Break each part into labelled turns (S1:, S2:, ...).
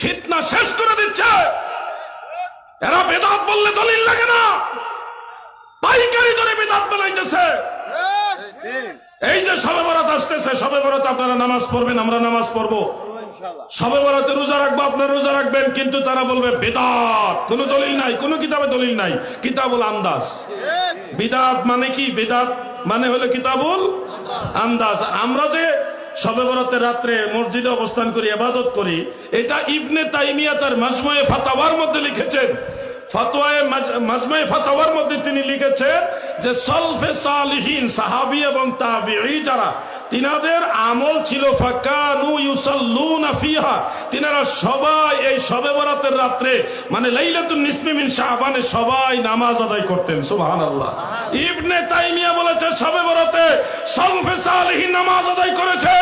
S1: ফিতনা শেষ করে দিচ্ছে। এরা বেদাত বললে দলিল লাগে না। পাইকারি ধরে বেদাত বানাইতেছে। এই যে সবে বরাত আসতেছে, সবে বরাত আপনারা নামাজ পড়বেন, আমরা নামাজ পড়ব। সবে বরাতে রোজা রাখব আপনারা রোজা রাখবেন, কিন্তু তারা বলবে, বেদাত। কোনো দলিল নাই, কোনো কিতাবে দলিল নাই। কিতাবুল আন্দাজ। বিদাত মানে কি? বেদাত মানে হলো কিতাবুল আন্দাজ। আমরা যে সবে বরাতের রাত্রে মসজিদে অবস্থান করি এবাদত করি। এটা ইবনে তাইমিয়া তার মাজময়ে ফাতাওয়ার মধ্যে লিখেছেন। ফতোয়ায়ে মাজময়ে ফাতাওয়ার মধ্যে তিনি লিখেছেন যে, সলফে সালিহীন সাহাবি এবং তাহাবি যারা তিনাদের আমল ছিল তিনারা সবাই এই শবে বরাতের রাত্রে মানে লাইলাতুন সবাই নামাজ আদায় করতেন, সুবহানাল্লাহ। ইবনে তাইমিয়া বলেছে, শবে বরাতে নামাজ আদায় করেছে।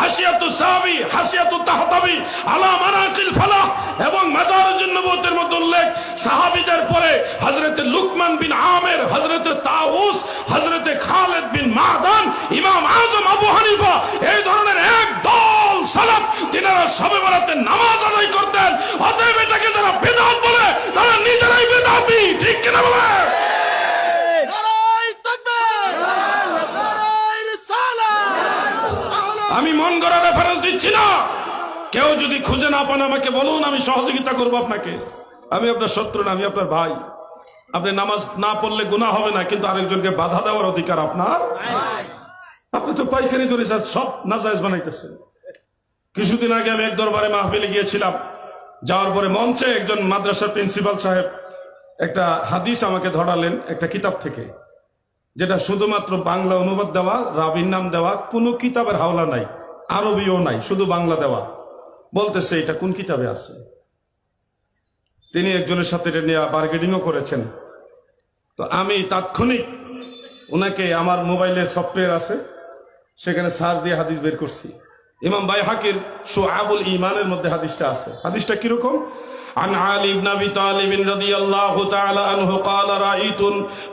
S1: হাসিয়াতু সাহাবী হাসিয়াতু তাহতাবি, আলা মানাকিল ফালাহ এবং মাদারুজুন নবুয়তের মধ্যে উল্লেখ, সাহাবীদের পরে হযরতে লুকমান বিন আমের, হযরতে তাউস, হযরতে খালিদ বিন মাদান, ইমাম আবু হানিফা এই ধরনের এক দল সালাফ তিনারা সবে বরাতে নামাজ আদায় করতেন। অতএব এটাকে যারা বেদাত বলে তারা নিজেরাই বেদাতি ঠিক কিনা বলে? আমি মন গড়া রেফারেন্স দিচ্ছি না। কেউ যদি খুঁজে না পান আমাকে বলুন আমি সহযোগিতা করব আপনাকে। আমি আপনার শত্রু না আমি আপনার ভাই। আপনি নামাজ না পড়লে গুনাহ হবে না কিন্তু আরেকজনকে বাধা দেওয়ার অধিকার আপনার? আপনি তো পাইখানি ধরে সব নাজায়জ বানাইতেছেন। কিছুদিন আগে আমি এক দরবারে মাহফিলে গিয়েছিলাম। যাওয়ার পরে মঞ্চে একজন মাদ্রাসার প্রিন্সিপাল সাহেব একটা হাদিস আমাকে ধরালেন একটা কিতাব থেকে, যেটা শুধুমাত্র বাংলা অনুবাদ দেওয়া, রাবির নাম দেওয়া, কোনো কিতাবের হাওলা নাই, আরবিও নাই, শুধু বাংলা দেওয়া। বলতেছে, এটা কোন কিতাবে আছে? তিনি একজনের সাথে এটা নিয়ে বার্গেনিংও করেছেন। তো আমি তাৎক্ষণিক ওনাকে, আমার মোবাইলে সফটওয়্যার আছে সেখানে সার্চ দিয়ে হাদিস বের করছি ইমাম বাই হাকির সুআবুল ইমানের মধ্যে হাদিসটা আছে হাদিসটা কিরকম عن علي بن ابي طالب رضي الله تعالى عنه قال رايت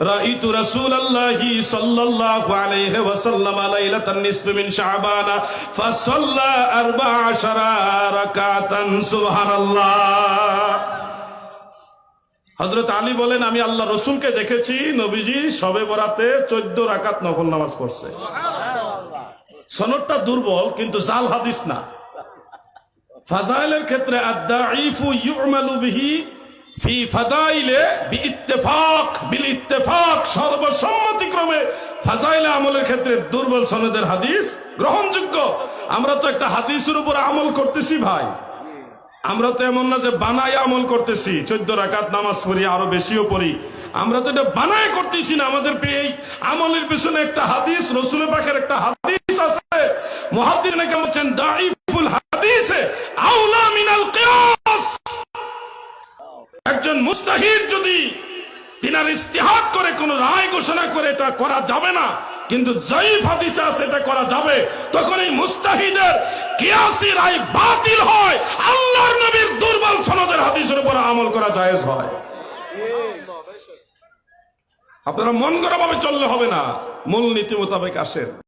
S1: رايت رسول الله صلى الله عليه وسلم ليله النصف من شعبان فصلى اربع عشر ركعه سبحان الله হজরত আলী বলেন আমি আল্লাহ রসুলকে দেখেছি নবীজি সবে বরাতে চোদ্দ রাকাত নফল নামাজ পড়ছে সনদটা দুর্বল, কিন্তু জাল হাদিস না। ফাজাইলের ক্ষেত্রে হাদিসের উপর আমল করতেছি ভাই। আমরা তো এমন না যে আমল করতেছি, চোদ্দ নামাজ পড়ি, আরও বেশিও পড়ি। আমরা তো এটা বানায় করতেছি না। আমাদের এই আমলের পিছনে একটা হাদিস, রসুলের পাখের একটা হাদিস মহাদিস নাকি বলছেন দাইফুল হাদিসে আউলা মিনাল কিয়াস। একজন মুস্তাহিদ যদি তিনার ইস্তিহাদ করে, কোন রায় ঘোষণা করে, এটা করা যাবে না, কিন্তু জয়ীফ হাদিসে আছে, এটা করা যাবে, তখন এই মুস্তাহিদের কিয়াসি রায় বাতিল হয়, আল্লাহর নবীর দুর্বল সনদের হাদিসের উপর আমল করা জায়েজ হয়। আপনারা মন গড়া ভাবে চললে হবে না মূল নীতি মোতাবেক আসেন।